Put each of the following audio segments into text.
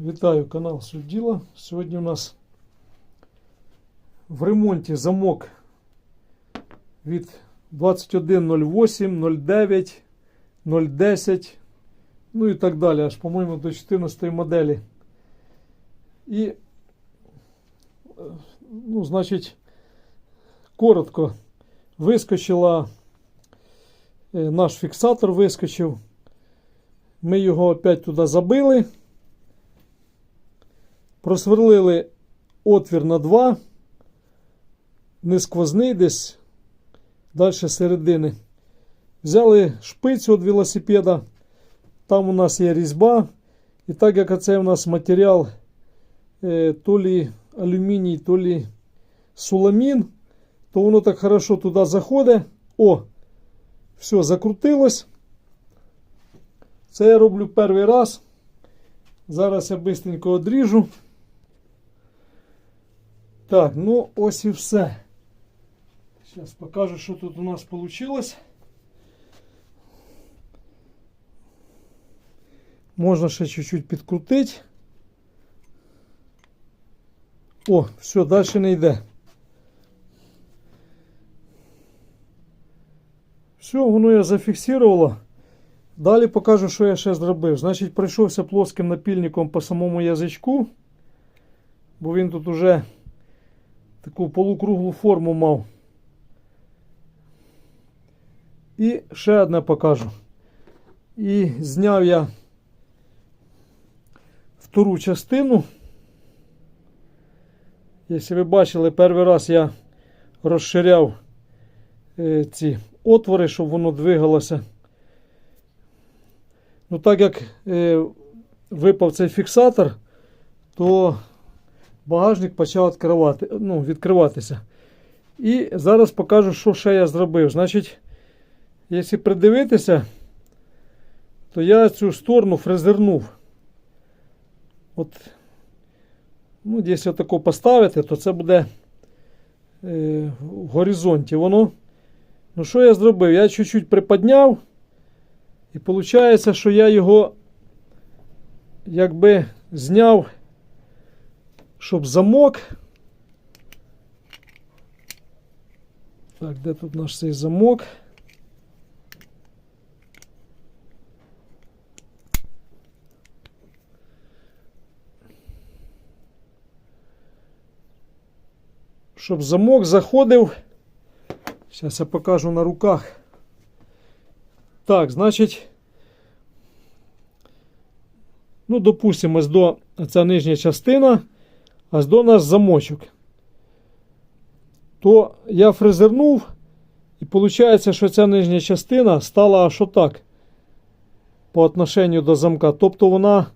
Вітаю канал Суть Сьогодні у нас в ремонті замок від 2108, 09, 010, ну і так далі, аж, по-моєму, до 14 моделі. І, е, ну, значить, коротко вискочила, е, наш фіксатор вискочив. Ми його опять туди забили. Просверлили отвір на 2, не сквозний десь далі середини. Взяли шпицю від велосипеда, там у нас є різьба. І так як це у нас матеріал е, то лі алюміній, то лі суламін, то воно так хорошо туди заходить. О, все, закрутилось. Це я роблю перший раз. Зараз я бистренько одріжу. Так, ну ось і все. Зараз покажу, що тут у нас вийшло. Можна ще чуть-чуть підкрутити. О, все, далі не йде. Все, воно я зафіксувало. Далі покажу, що я ще зробив. Значить, пройшовся плоским напільником по самому язичку, бо він тут уже таку полукруглу форму мав. І ще одне покажу. І зняв я втору частину. Якщо ви бачили, перший раз я розширяв е, ці отвори, щоб воно двигалося. Ну, так як е, випав цей фіксатор, то багажник почав відкривати, ну, відкриватися. І зараз покажу, що ще я зробив. Значить, якщо придивитися, то я цю сторону фрезернув. От, ну, якщо отако поставити, то це буде е, в горизонті воно. Ну, що я зробив? Я чуть-чуть приподняв. І виходить, що я його якби зняв, щоб замок. Так, де тут наш цей замок? Щоб замок заходив. Зараз я покажу на руках. Так, значить, ну, допустимо, ось до ця нижня частина, ось до наш замочок. То я фрезернув, і виходить, що ця нижня частина стала аж отак по отношенню до замка. Тобто вона,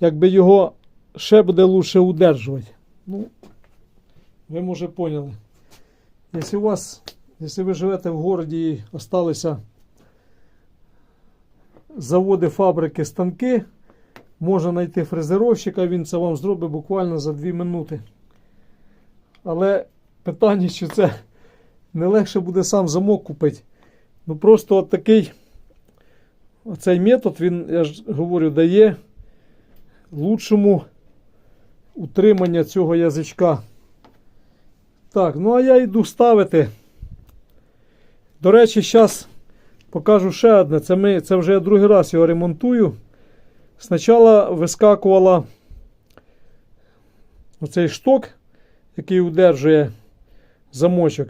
якби його ще буде лучше удержувати. Ну, ви може поняли. Якщо у вас, якщо ви живете в городі і осталися заводи, фабрики, станки. Можна знайти фрезеровщика, він це вам зробить буквально за 2 минути. Але питання, що це не легше буде сам замок купити. Ну просто от такий оцей метод, він, я ж говорю, дає лучшому утримання цього язичка. Так, ну а я йду ставити. До речі, зараз Покажу ще одне. Це ми, це вже я другий раз його ремонтую. Спочатку вискакувала оцей шток, який удержує замочок.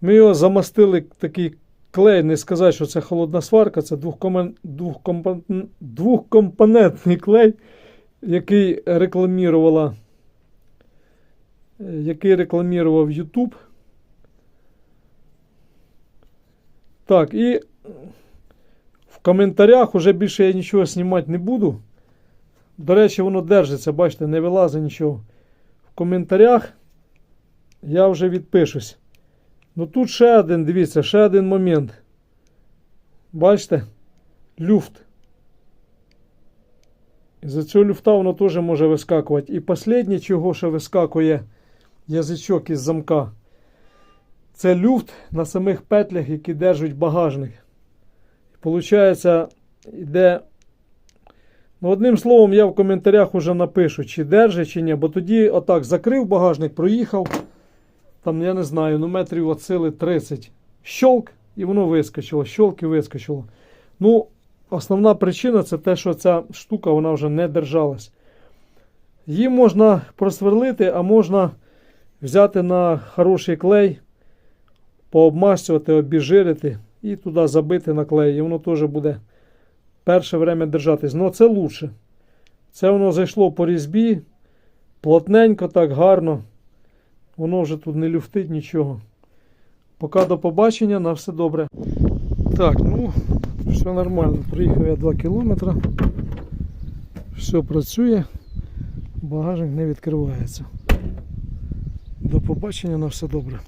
Ми його замастили такий клей, не сказати, що це холодна сварка, це двохкомпонентний клей, який рекламувала, який рекламував YouTube. Так, і коментарях уже більше я нічого знімати не буду. До речі, воно держиться, бачите, не вилазить нічого. В коментарях я вже відпишусь. Ну тут ще один, дивіться, ще один момент. Бачите? Люфт. І за цього люфта воно теж може вискакувати. І останнє, чого ще вискакує язичок із замка. Це люфт на самих петлях, які держать багажник. Получається, йде Ну, одним словом, я в коментарях уже напишу, чи держить, чи ні. Бо тоді отак закрив багажник, проїхав. Там, я не знаю, ну метрів от сили 30. Щолк, і воно вискочило. Щолк і вискочило. Ну, основна причина це те, що ця штука вона вже не держалась. Її можна просверлити, а можна взяти на хороший клей, пообмастювати, обіжирити і туди забити наклею. І воно теж буде перше время держатись. Ну це лучше. Це воно зайшло по різьбі, плотненько, так гарно. Воно вже тут не люфтить нічого. Поки до побачення, на все добре. Так, ну, все нормально. Приїхав я 2 кілометри. Все працює. Багажник не відкривається. До побачення, на все добре.